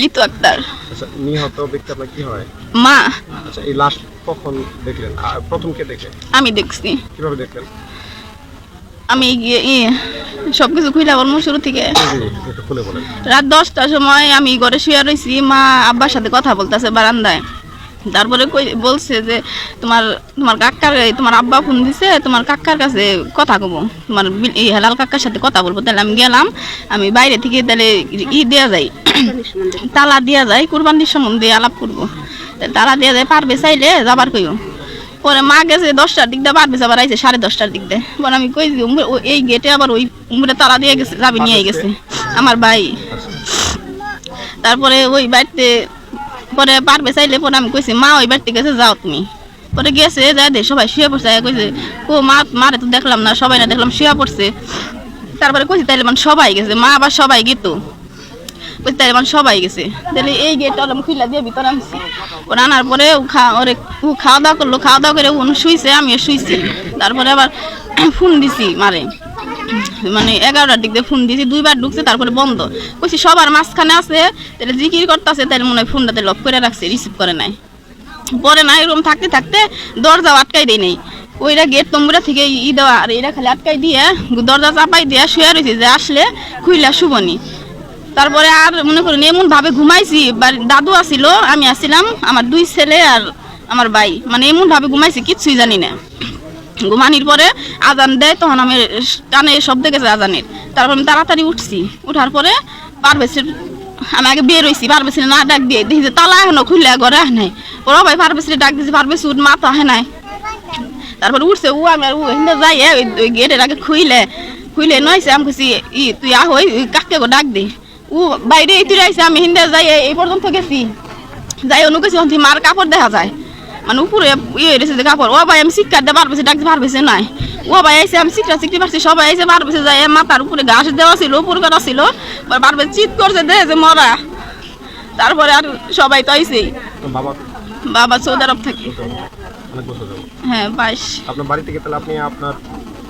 লিতু আক্তার। আচ্ছা নিহত ব্যক্তি আপনার কি হয়? মা। আচ্ছা এই লাশ কখন দেখলেন? প্রথম কে দেখে? আমি দেখছি। কীভাবে দেখলেন? আমি গিয়ে সবকিছু সব কিছু খুঁজে বলব শুরু থেকে খুলে রাত দশটার সময় আমি ঘরে শুয়ে রয়েছি মা আব্বার সাথে কথা বলতেছে বারান্দায়। তারপরে কই বলছে যে তোমার তোমার কাকার তোমার আব্বা ফোন দিছে তোমার কাকার কাছে কথা কব। তোমার এই হেলাল কাকার সাথে কথা বলব। তাহলে আমি গেলাম আমি বাইরে থেকে তাহলে ই দেওয়া যায় তালা দেওয়া যায় কুরবানির সম্বন্ধে আলাপ করব। তালা দেওয়া যায় পারবে চাইলে যাবার কইও। পরে মা গেছে দশটার দিক দিয়ে পারবে আবার আইছে সাড়ে দশটার দিক দিয়ে। পরে আমি কই এই গেটে আবার ওই উমরে তালা দিয়ে গেছে যাবি নিয়ে গেছে। আমার ভাই। তারপরে ওই বাড়িতে পরে পারবে চাইলে পরে আমি কইছি, মা, ওই বাড়িতে গেছে, যাও তুমি। পরে গেছে যা দে, সবাই শুয়ে পড়ছে। কইছে ও মা, মারে তো দেখলাম না, সবাই না দেখলাম, শুয়ে পড়ছে। তারপরে কইছি, তাইলে মানে সবাই গেছে, মা আবার সবাই গেতো। কইছি, তাইলে মানে সবাই গেছে। তাহলে এই গেটটা আমি খুলে দিয়ে ভিতরে আনছি। ওরা আনার পরে ও খা, ওরে ও খাওয়া দাওয়া করল, খাওয়া দাওয়া করে ও শুইছে, আমিও শুইছি। তারপরে আবার ফোন দিছি মারে। মানে এগারোটার দিক দিয়ে ফোন দিয়েছি, দুইবার ঢুকছে, তারপরে বন্ধ। কইছি সবার মাঝখানে আছে তাহলে জিকির করতেছে তাহলে মনে হয় ফোনটাতে লক করে রাখছে রিসিভ করে নাই। পরে না এরকম থাকতে থাকতে দরজা আটকাই দেয় নেই। ওইটা গেট তম্বুরা থেকে ই দেওয়া, আর এরা খালি আটকাই দিয়ে, দরজা চাপাই দিয়ে শুয়ে রয়েছে যে আসলে খুইলা শুভনি তারপরে আর মনে করেন এমন ভাবে ঘুমাইছি দাদু আসিল, আমি আসছিলাম আমার দুই ছেলে আর আমার ভাই। মানে এমন ভাবে ঘুমাইছি, কিচ্ছুই জানি না। ঘুমানির পরে আজান দেয়, তখন আমি কানে শব্দ গেছে আজানের। তারপর আমি তাড়াতাড়ি উঠছি। উঠার পরে পারভেসের আমি আগে বের হয়েছি পারভেসের না ডাক দিয়ে দেখি যে তালা এখনও খুললে ঘরে আহে নাই। ওরা ভাই পারভেসের ডাক দিয়েছি পারভেস উঠ মাথা আহে নাই। তারপরে উঠছে ও আমি আর ও হিন্দে যাই ওই- গেটের আগে খুইলে খুইলে নইছে, আমি কইছি, ই, তুই আহ, ওই গো ডাক দে। ও বাইরে তুই আইছে, আমি হিন্দে যাই এই- পর্যন্ত গেছি। যাই, অনু গেছি অন্তি মার কাপড় দেখা যায়। মানে উপরে ইয়ে হয়েছে কাপড়। ও ভাই আমি শিক্ষা দিয়ে পারবেছে ডাকতে পারবেছে নাই। ও ভাই আইসে আমি শিক্ষা শিখতে পারছি সবাই আইসে পারবেছে যাই মাথার উপরে ঘাস দেওয়া ছিল উপর করা ছিল। পারবে চিৎ করছে দে যে মরা। তারপরে আর সবাই তো আইসেই বাবা? সৌদি আরব থাকে। হ্যাঁ বাইশ। আপনার বাড়ি থেকে তাহলে আপনি আপনার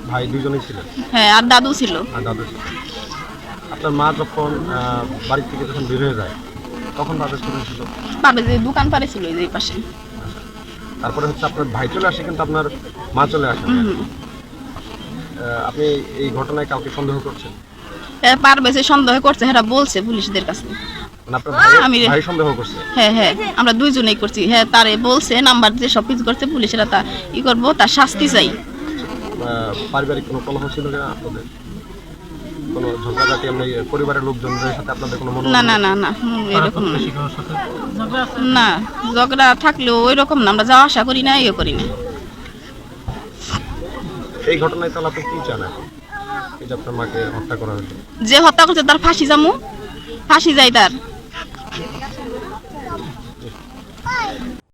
ভাই দুজনেই ছিলেন? হ্যাঁ আর দাদু ছিল। আর দাদু ছিল। আপনার মা যখন বাড়ি থেকে যখন বের হয়ে যায় তখন তাদের ছিল? পারবে যে দোকান পারে ছিল এই পাশে। তারপরে হচ্ছে আপনার ভাই চলে আসে কিন্তু আপনার মা চলে আসে আপনি এই ঘটনায় কাউকে সন্দেহ করছেন? হ্যাঁ পারবে যে সন্দেহ করছে হ্যাঁ বলছে পুলিশদের কাছে। মানে আমি- ভাই সন্দেহ করছে? হ্যাঁ হ্যাঁ আমরা দুইজনেই করছি। হ্যাঁ তারে বলছে নাম্বার দিয়ে সব কিছু করছে পুলিশেরা তা ই করব তার শাস্তি চাই। পারিবারিক কোনো কলহ ছিল কিনা আপনাদের? কোনো ঝগড়াঝাটি এমনি পরিবারের লোকজনদের সাথে আপনাদের কোনো না না না না এরকম না। ঝগড়া থাকলেও ওই রকম না আমরা যাওয়া আশা করি না ইয়ে করি না। এই ঘটনায় তাহলে আপনি কি চান এই যে আপনার মাকে হত্যা করা হয়েছে যে হত্যা করছে তার ফাঁসি জামু ফাঁসি যাই তার।